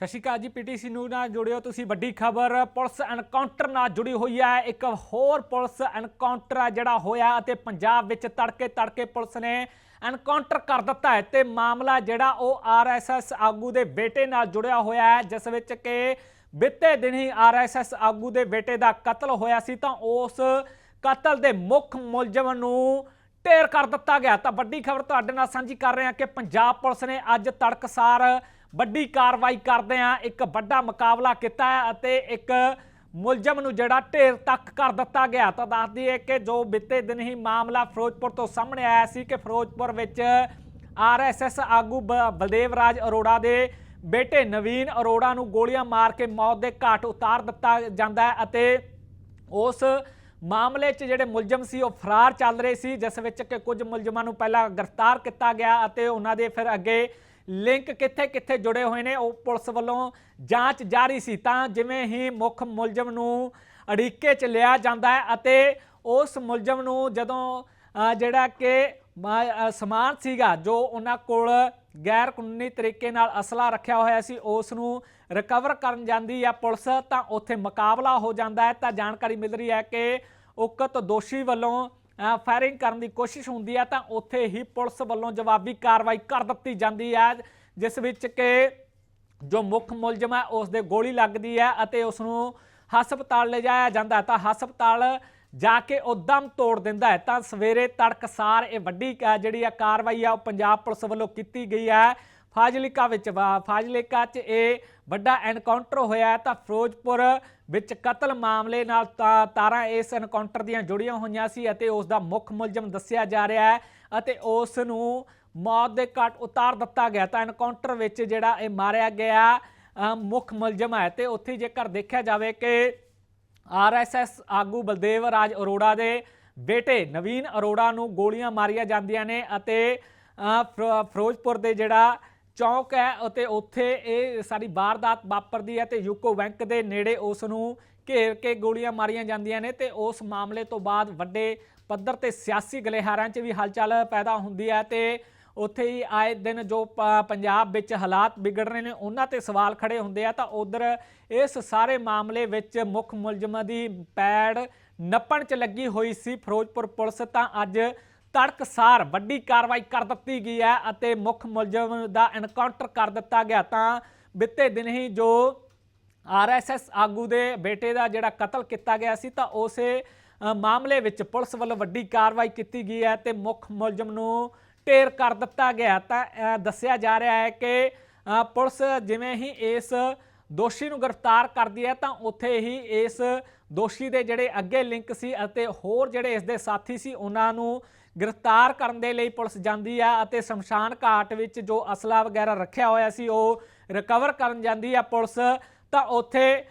ਸਤਿ ਸ਼੍ਰੀ ਅਕਾਲ ਜੀ, ਪੀਟੀਸੀ ਨੂੰ ਨਾਲ ਜੁੜਿਓ ਤੁਸੀਂ। ਵੱਡੀ ਖਬਰ, ਪੁਲਿਸ ਐਨਕਾਊਂਟਰ ਨਾਲ ਜੁੜੀ ਹੋਈ ਹੈ। ਇੱਕ ਹੋਰ ਪੁਲਿਸ ਐਨਕਾਊਂਟਰ ਹੈ ਜਿਹੜਾ ਹੋਇਆ ਅਤੇ ਪੰਜਾਬ ਵਿੱਚ ਤੜਕੇ ਤੜਕੇ ਪੁਲਿਸ ਨੇ ਐਨਕਾਊਂਟਰ ਕਰ ਦਿੱਤਾ ਹੈ। ਤੇ ਮਾਮਲਾ ਜਿਹੜਾ ਉਹ ਆਰਐਸਐਸ ਆਗੂ ਦੇ ਬੇਟੇ ਨਾਲ ਜੁੜਿਆ ਹੋਇਆ ਹੈ, ਜਿਸ ਵਿੱਚ ਕਿ ਬੀਤੇ ਦਿਨ ਹੀ ਆਰਐਸਐਸ ਆਗੂ ਦੇ ਬੇਟੇ ਦਾ ਕਤਲ ਹੋਇਆ ਸੀ ਤਾਂ ਉਸ ਕਤਲ ਦੇ ਮੁੱਖ ਮੁਲਜ਼ਮ ਨੂੰ ਢੇਰ ਕਰ ਦਿੱਤਾ ਗਿਆ। ਤਾਂ ਵੱਡੀ ਖਬਰ ਤੁਹਾਡੇ ਨਾਲ ਸਾਂਝੀ ਕਰ ਰਹੇ ਹਾਂ ਕਿ ਪੰਜਾਬ ਪੁਲਿਸ ਨੇ ਅੱਜ ਤੜਕਸਾਰ ਵੱਡੀ ਕਾਰਵਾਈ ਕਰਦੇ ਆ, ਇੱਕ ਵੱਡਾ ਮੁਕਾਬਲਾ ਕੀਤਾ ਹੈ ਅਤੇ ਇੱਕ ਮੁਲਜ਼ਮ ਨੂੰ ਜਿਹੜਾ ਢੇਰ ਤੱਕ ਕਰ ਦਿੱਤਾ ਗਿਆ। ਤਾਂ ਦੱਸ ਦਈਏ ਕਿ ਜੋ ਬੀਤੇ ਦਿਨ ਹੀ ਮਾਮਲਾ ਫਿਰੋਜ਼ਪੁਰ ਤੋਂ ਸਾਹਮਣੇ ਆਇਆ ਸੀ ਕਿ ਫਿਰੋਜ਼ਪੁਰ ਵਿੱਚ ਆਰਐਸਐਸ ਆਗੂ ਬ- ਬਲਦੇਵ ਰਾਜ ਅਰੋੜਾ ਦੇ ਬੇਟੇ ਨਵੀਨ ਅਰੋੜਾ ਨੂੰ ਗੋਲੀਆਂ ਮਾਰ ਕੇ ਮੌਤ ਦੇ ਘਾਟ ਉਤਾਰ ਦਿੱਤਾ ਜਾਂਦਾ ਹੈ ਅਤੇ ਉਸ ਮਾਮਲੇ 'ਚ ਜਿਹੜੇ ਮੁਲਜ਼ਮ ਸੀ, ਉਹ ਫਰਾਰ ਚੱਲ ਰਹੇ ਸੀ, ਜਿਸ ਵਿੱਚ ਕਿ ਕੁਝ ਮੁਲਜ਼ਮਾਂ ਨੂੰ ਪਹਿਲਾਂ ਗ੍ਰਿਫਤਾਰ ਕੀਤਾ ਗਿਆ ਅਤੇ ਉਹਨਾਂ ਦੇ ਫਿਰ ਅੱਗੇ ਲਿੰਕ ਕਿੱਥੇ-ਕਿੱਥੇ ਜੁੜੇ ਹੋਏ ਨੇ, ਉਹ ਪੁਲਿਸ ਵੱਲੋਂ ਜਾਂਚ ਜਾਰੀ ਸੀ। ਤਾਂ ਜਿਵੇਂ ਹੀ ਮੁੱਖ ਮੁਲਜ਼ਮ ਨੂੰ ਅੜੀਕੇ 'ਚ ਲਿਆ ਜਾਂਦਾ ਹੈ ਅਤੇ ਉਸ ਮੁਲਜ਼ਮ ਨੂੰ ਜਦੋਂ ਜਿਹੜਾ ਕਿ ਸਮਾਨ ਸੀਗਾ, ਜੋ ਉਹਨਾਂ ਕੋਲ ਗੈਰ ਕਾਨੂੰਨੀ ਤਰੀਕੇ ਨਾਲ ਅਸਲਾ ਰੱਖਿਆ ਹੋਇਆ ਸੀ, ਉਸ ਨੂੰ ਰਿਕਵਰ ਕਰਨ ਜਾਂਦੀ ਹੈ ਪੁਲਿਸ, ਤਾਂ ਉੱਥੇ ਮੁਕਾਬਲਾ ਹੋ ਜਾਂਦਾ ਹੈ। ਤਾਂ ਜਾਣਕਾਰੀ ਮਿਲ ਰਹੀ ਹੈ ਕਿ ਉਕਤ ਦੋਸ਼ੀ ਵੱਲੋਂ ਫਾਇਰਿੰਗ ਕਰਨ ਦੀ ਕੋਸ਼ਿਸ਼ ਹੁੰਦੀ ਹੈ ਤਾਂ ਉੱਥੇ ਹੀ ਪੁਲਿਸ ਵੱਲੋਂ ਜਵਾਬੀ ਕਾਰਵਾਈ ਕਰ ਦਿੱਤੀ ਜਾਂਦੀ ਹੈ ਜਿਸ ਵਿੱਚ ਕਿ ਜੋ ਮੁੱਖ ਮੁਲਜ਼ਮ ਹੈ ਉਸ ਦੇ ਗੋਲੀ ਲੱਗਦੀ ਹੈ ਅਤੇ ਉਸ ਨੂੰ ਹਸਪਤਾਲ ਲਿਜਾਇਆ ਜਾਂਦਾ ਤਾਂ ਹਸਪਤਾਲ ਜਾ ਕੇ ਉਹ ਦਮ ਤੋੜ ਦਿੰਦਾ ਹੈ। ਤਾਂ ਸਵੇਰੇ ਤੜਕਸਾਰ ਇਹ ਵੱਡੀ ਅ, ਜਿਹੜੀ ਆ ਕਾਰਵਾਈ ਆ ਉਹ ਪੰਜਾਬ ਪੁਲਿਸ ਵੱਲੋਂ ਕੀਤੀ ਗਈ ਹੈ ਫਾਜ਼ਿਲਕਾ ਵਿੱਚ ਵਾ- ਫਾਜ਼ਿਲਕਾ 'ਚ ਇਹ ਵੱਡਾ ਐਨਕਾਊਂਟਰ ਹੋਇਆ ਤਾਂ ਫਿਰੋਜ਼ਪੁਰ ਵਿੱਚ ਕਤਲ ਮਾਮਲੇ ਨਾਲ ਤਾ- ਤਾਰਾਂ ਇਸ ਐਨਕਾਊਂਟਰ ਦੀਆਂ ਜੁੜੀਆਂ ਹੋਈਆਂ ਸੀ ਅਤੇ ਉਸ ਦਾ ਮੁੱਖ ਮੁਲਜ਼ਮ ਦੱਸਿਆ ਜਾ ਰਿਹਾ ਹੈ ਅਤੇ ਉਸ ਨੂੰ ਮੌਤ ਦੇ ਘਾਟ ਉਤਾਰ ਦਿੱਤਾ ਗਿਆ। ਤਾਂ ਐਨਕਾਊਂਟਰ ਵਿੱਚ ਜਿਹੜਾ ਇਹ ਮਾਰਿਆ ਗਿਆ ਮੁੱਖ ਮੁਲਜ਼ਮ ਹੈ ਤੇ ਉੱਥੇ ਜੇਕਰ ਦੇਖਿਆ ਜਾਵੇ ਕਿ ਆਰਐਸਐਸ ਆਗੂ ਬਲਦੇਵ ਰਾਜ ਅਰੋੜਾ ਦੇ ਬੇਟੇ ਨਵੀਨ ਅਰੋੜਾ ਨੂੰ ਗੋਲੀਆਂ ਮਾਰੀਆਂ ਜਾਂਦੀਆਂ ਨੇ ਅਤੇ ਅ, ਫਿਰੋਜ਼ਪੁਰ ਦੇ ਜਿਹੜਾ ਚੌਂਕ ਹੈ ਅਤੇ ਉੱਥੇ ਇਹ ਸਾਰੀ ਵਾਰਦਾਤ ਵਾਪਰਦੀ ਹੈ ਤੇ ਯੂਕੋ ਬੈਂਕ ਦੇ ਨੇੜੇ ਉਸ ਨੂੰ ਘੇਰ ਕੇ ਗੋਲੀਆਂ ਮਾਰੀਆਂ ਜਾਂਦੀਆਂ ਨੇ ਤੇ ਉਸ ਮਾਮਲੇ ਤੋਂ ਬਾਅਦ ਵੱਡੇ ਪੱਧਰ ਤੇ ਸਿਆਸੀ ਗਲੇਹਾਰਾਂ 'ਚ ਵੀ ਹਲਚਲ ਪੈਦਾ ਹੁੰਦੀ ਹੈ ਤੇ ਉੱਥੇ ਹੀ ਆਏ ਦਿਨ ਜੋ ਪੰਜਾਬ ਵਿੱਚ ਹਾਲਾਤ ਵਿਗੜ ਰਹੇ ਨੇ, ਉਹਨਾਂ ਤੇ ਸਵਾਲ ਖੜੇ ਹੁੰਦੇ ਆ ਤਾਂ ਉਧਰ ਇਸ ਸਾਰੇ ਮਾਮਲੇ ਵਿੱਚ ਮੁੱਖ ਮੁਲਜ਼ਮਾਂ ਦੀ ਪੈੜ ਨੱਪਣ 'ਚ ਲੱਗੀ ਹੋਈ ਸੀ ਫਿਰੋਜ਼ਪੁਰ ਪੁਲਿਸ ਤਾਂ ਅੱਜ ਤੜਕਸਾਰ ਵੱਡੀ ਕਾਰਵਾਈ ਕਰ ਦਿੱਤੀ ਗਈ ਹੈ ਅਤੇ ਮੁੱਖ ਮੁਲਜ਼ਮ ਦਾ ਐਨਕਾਊਂਟਰ ਕਰ ਦਿੱਤਾ ਗਿਆ। ਤਾਂ ਬਿੱਤੇ ਦਿਨ ਹੀ ਜੋ ਆਰਐਸਐਸ ਆਗੂ ਦੇ ਬੇਟੇ ਦਾ ਜਿਹੜਾ ਕਤਲ ਕੀਤਾ ਗਿਆ ਸੀ, ਤਾਂ ਉਸੇ ਮਾਮਲੇ ਵਿੱਚ ਪੁਲਿਸ ਵੱਲੋਂ ਵੱਡੀ ਕਾਰਵਾਈ ਕੀਤੀ ਗਈ ਹੈ ਤੇ ਮੁੱਖ ਮੁਲਜ਼ਮ ਨੂੰ ਢੇਰ ਕਰ ਦਿੱਤਾ ਗਿਆ। ਤਾਂ ਦੱਸਿਆ ਜਾ ਰਿਹਾ ਹੈ ਕਿ ਪੁਲਿਸ ਜਿਵੇਂ ਹੀ ਇਸ ਦੋਸ਼ੀ ਨੂੰ ਗ੍ਰਿਫਤਾਰ ਕਰਦੀ ਹੈ, ਤਾਂ ਉੱਥੇ ਹੀ ਇਸ ਦੋਸ਼ੀ ਦੇ ਜਿਹੜੇ ਅੱਗੇ ਲਿੰਕ ਸੀ ਅਤੇ ਹੋਰ ਜਿਹੜੇ ਇਸ ਦੇ ਸਾਥੀ ਸੀ, ਉਹਨਾਂ ਨੂੰ ਗ੍ਰਿਫਤਾਰ ਕਰਨ ਦੇ ਲਈ ਪੁਲਿਸ ਜਾਂਦੀ ਹੈ ਅਤੇ ਸ਼ਮਸ਼ਾਨ ਘਾਟ ਵਿੱਚ ਜੋ ਅਸਲਾ ਵਗੈਰਾ ਰੱਖਿਆ ਹੋਇਆ ਸੀ, ਉਹ ਰਿਕਵਰ ਕਰਨ ਜਾਂਦੀ ਹੈ ਪੁਲਿਸ। ਤਾਂ ਉੱਥੇ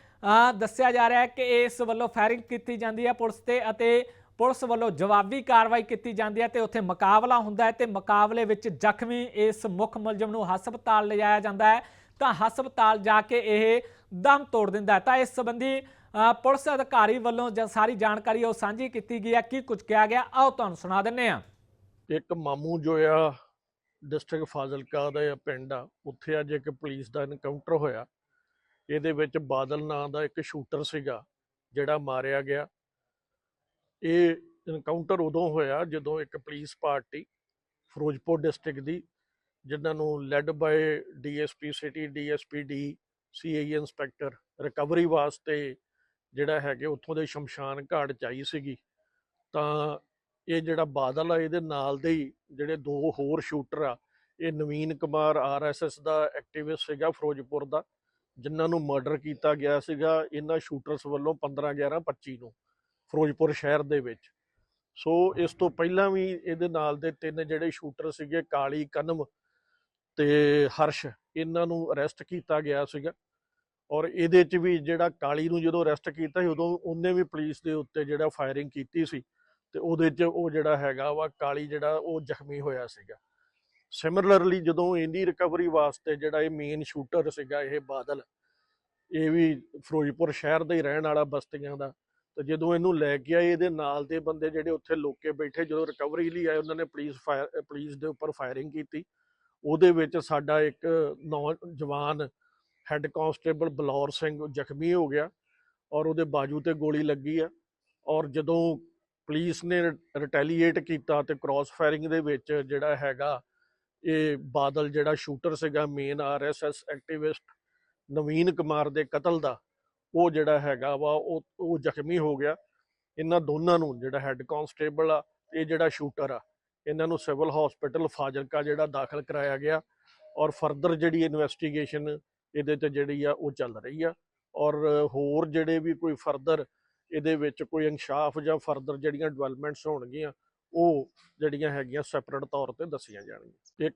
ਦੱਸਿਆ ਜਾ ਰਿਹਾ ਹੈ ਕਿ ਇਸ ਵੱਲੋਂ ਫਾਇਰਿੰਗ ਕੀਤੀ ਜਾਂਦੀ ਹੈ ਪੁਲਿਸ ਤੇ ਅਤੇ ਪੁਲਿਸ ਵੱਲੋਂ ਜਵਾਬੀ ਕਾਰਵਾਈ ਕੀਤੀ ਜਾਂਦੀ ਹੈ ਤੇ ਉੱਥੇ ਮੁਕਾਬਲਾ ਹੁੰਦਾ ਹੈ ਤੇ ਮੁਕਾਬਲੇ ਵਿੱਚ ਜ਼ਖਮੀ ਇਸ ਮੁੱਖ ਮੁਲਜ਼ਮ ਨੂੰ ਹਸਪਤਾਲ ਲਿਜਾਇਆ ਜਾਂਦਾ ਹੈ। ਤਾਂ ਹਸਪਤਾਲ ਜਾ ਕੇ ਇਹ ਦਮ ਤੋੜ ਦਿੰਦਾ ਹੈ। ਤਾਂ ਇਸ ਸੰਬੰਧੀ ਪੁਲਿਸ ਅਧਿਕਾਰੀ ਵੱਲੋਂ ਜੋ, ਸਾਰੀ ਜਾਣਕਾਰੀ ਉਹ ਸਾਂਝੀ ਕੀਤੀ ਗਈ ਹੈ। ਕੀ ਕੁਝ ਕਿਹਾ ਗਿਆ? ਆਓ ਤੁਹਾਨੂੰ ਸੁਣਾ ਦਿੰਨੇ ਆ ਇੱਕ ਮਾਮੂ ਜੋ ਆ, ਡਿਸਟ੍ਰਿਕਟ ਫਾਜ਼ਿਲਕਾ ਦਾ ਪਿੰਡ ਆ, ਉੱਥੇ ਅੱਜ ਇੱਕ ਪੁਲਿਸ ਦਾ ਐਨਕਾਊਂਟਰ ਹੋਇਆ। ਇਹਦੇ ਵਿੱਚ ਬਾਦਲ ਨਾਂ ਦਾ ਇੱਕ ਸ਼ੂਟਰ ਸੀਗਾ, ਜਿਹੜਾ ਮਾਰਿਆ ਗਿਆ। ਇਹ ਇਨਕਾਊਂਟਰ ਉਦੋਂ ਹੋਇਆ ਜਦੋਂ ਇੱਕ ਪੁਲਿਸ ਪਾਰਟੀ ਫਿਰੋਜ਼ਪੁਰ ਡਿਸਟ੍ਰਿਕਟ ਦੀ, ਜਿਨ੍ਹਾਂ ਨੂੰ led by DSP city DSP D CI inspector recovery ਵਾਸਤੇ ਜਿਹੜਾ ਹੈਗੇ ਉੱਥੋਂ ਦੇ ਸ਼ਮਸ਼ਾਨ ਘਾਟ ਚ ਆਈ ਸੀਗੀ, ਤਾਂ ਇਹ ਜਿਹੜਾ ਬਾਦਲ ਆ, ਇਹਦੇ ਨਾਲ ਦੇ ਹੀ ਜਿਹੜੇ ਦੋ ਹੋਰ ਸ਼ੂਟਰ ਆ, ਇਹ ਨਵੀਨ ਕੁਮਾਰ ਆਰਐਸਐਸ ਦਾ ਐਕਟਿਵਿਸਟ ਸੀਗਾ ਫਿਰੋਜ਼ਪੁਰ ਦਾ, ਜਿਨ੍ਹਾਂ ਨੂੰ ਮਰਡਰ ਕੀਤਾ ਗਿਆ ਸੀਗਾ ਇਹਨਾਂ ਸ਼ੂਟਰਸ ਵੱਲੋਂ 15 11 25 ਨੂੰ ਫਿਰੋਜ਼ਪੁਰ ਸ਼ਹਿਰ ਦੇ ਵਿੱਚ। ਸੋ ਇਸ ਤੋਂ ਪਹਿਲਾਂ ਵੀ ਇਹਦੇ ਨਾਲ ਦੇ ਤਿੰਨ ਜਿਹੜੇ ਸ਼ੂਟਰ ਸੀਗੇ, ਕਾਲੀ, ਕਨਮ ਤੇ ਹਰਸ਼, ਇਹਨਾਂ ਨੂੰ ਅਰੈਸਟ ਕੀਤਾ ਗਿਆ ਸੀਗਾ। ਔਰ ਇਹਦੇ 'ਚ ਵੀ ਜਿਹੜਾ ਕਾਲੀ ਨੂੰ ਜਦੋਂ ਅਰੈਸਟ ਕੀਤਾ ਸੀ, ਉਦੋਂ ਉਹਨੇ ਵੀ ਪੁਲਿਸ ਦੇ ਉੱਤੇ ਜਿਹੜਾ ਫਾਇਰਿੰਗ ਕੀਤੀ ਸੀ ਤੇ ਉਹਦੇ 'ਚ ਉਹ ਜਿਹੜਾ ਹੈਗਾ ਵਾ ਕਾਲੀ ਜਿਹੜਾ ਉਹ ਜ਼ਖਮੀ ਹੋਇਆ ਸੀਗਾ। ਸਿਮਿਲਰਲੀ ਜਦੋਂ ਇਹਦੀ ਰਿਕਵਰੀ ਵਾਸਤੇ ਜਿਹੜਾ ਇਹ ਮੇਨ ਸ਼ੂਟਰ ਸੀਗਾ ਇਹ ਬਾਦਲ, ਇਹ ਵੀ ਫਿਰੋਜ਼ਪੁਰ ਸ਼ਹਿਰ ਦਾ ਹੀ ਰਹਿਣ ਵਾਲਾ ਬਸਤੀਆਂ ਦਾ, ਤੇ ਜਦੋਂ ਇਹਨੂੰ ਲੈ ਕੇ ਆਏ, ਇਹਦੇ ਨਾਲ ਦੇ ਬੰਦੇ ਜਿਹੜੇ ਉੱਥੇ ਲੋਕੇ ਬੈਠੇ, ਜਦੋਂ ਰਿਕਵਰੀ ਲਈ ਆਏ, ਉਹਨਾਂ ਨੇ ਪੁਲਿਸ ਫਾਇਰ ਪੁਲਿਸ ਦੇ ਉੱਪਰ ਫਾਇਰਿੰਗ ਕੀਤੀ। ਉਹਦੇ ਵਿੱਚ ਸਾਡਾ ਇੱਕ ਨੌਜਵਾਨ ਹੈੱਡ ਕਾਂਸਟੇਬਲ ਬਲੌਰ ਸਿੰਘ ਜ਼ਖਮੀ ਹੋ ਗਿਆ ਔਰ ਉਹਦੇ ਬਾਜੂ ਤੇ ਗੋਲੀ ਲੱਗੀ ਆ ਔਰ ਜਦੋਂ ਪੁਲਿਸ ਨੇ ਰਿਟੈਲੀਏਟ ਕੀਤਾ ਤੇ ਕ੍ਰਾਸ ਫਾਇਰਿੰਗ ਦੇ ਵਿੱਚ ਜਿਹੜਾ ਹੈਗਾ ਇਹ ਬਾਦਲ ਜਿਹੜਾ ਸ਼ੂਟਰ ਸੀਗਾ main RSS activist Naveen Kumar ਦੇ ਕਤਲ ਦਾ, ਉਹ ਜਿਹੜਾ ਹੈਗਾ ਵਾ, ਉਹ ਉਹ ਜ਼ਖਮੀ ਹੋ ਗਿਆ। ਇਹਨਾਂ ਦੋਨਾਂ ਨੂੰ ਜਿਹੜਾ ਹੈੱਡ ਕਾਂਸਟੇਬਲ ਆ, ਇਹ ਜਿਹੜਾ ਸ਼ੂਟਰ ਆ, ਇਹਨਾਂ ਨੂੰ ਸਿਵਲ ਹਸਪੀਟਲ ਫਾਜ਼ਿਲਕਾ ਜਿਹੜਾ ਦਾਖਲ ਕਰਾਇਆ ਗਿਆ ਔਰ ਫਰਦਰ ਜਿਹੜੀ ਇਨਵੈਸਟੀਗੇਸ਼ਨ ਇਹਦੇ ਤੇ ਜਿਹੜੀ ਆ ਉਹ ਚੱਲ ਰਹੀ ਆ। ਔਰ ਹੋਰ ਜਿਹੜੇ ਵੀ ਕੋਈ ਫਰਦਰ ਇਹਦੇ ਵਿੱਚ ਕੋਈ ਇਨਸ਼ਾਫ ਜਾਂ ਫਰਦਰ ਜਿਹੜੀਆਂ ਡਿਵੈਲਪਮੈਂਟਸ ਹੋਣਗੀਆਂ, ਉਹ ਜਿਹੜੀਆਂ ਹੈਗੀਆਂ ਸੈਪਰੇਟ ਤੌਰ ਤੇ ਦੱਸੀਆਂ ਜਾਣਗੀਆਂ। ਇੱਕ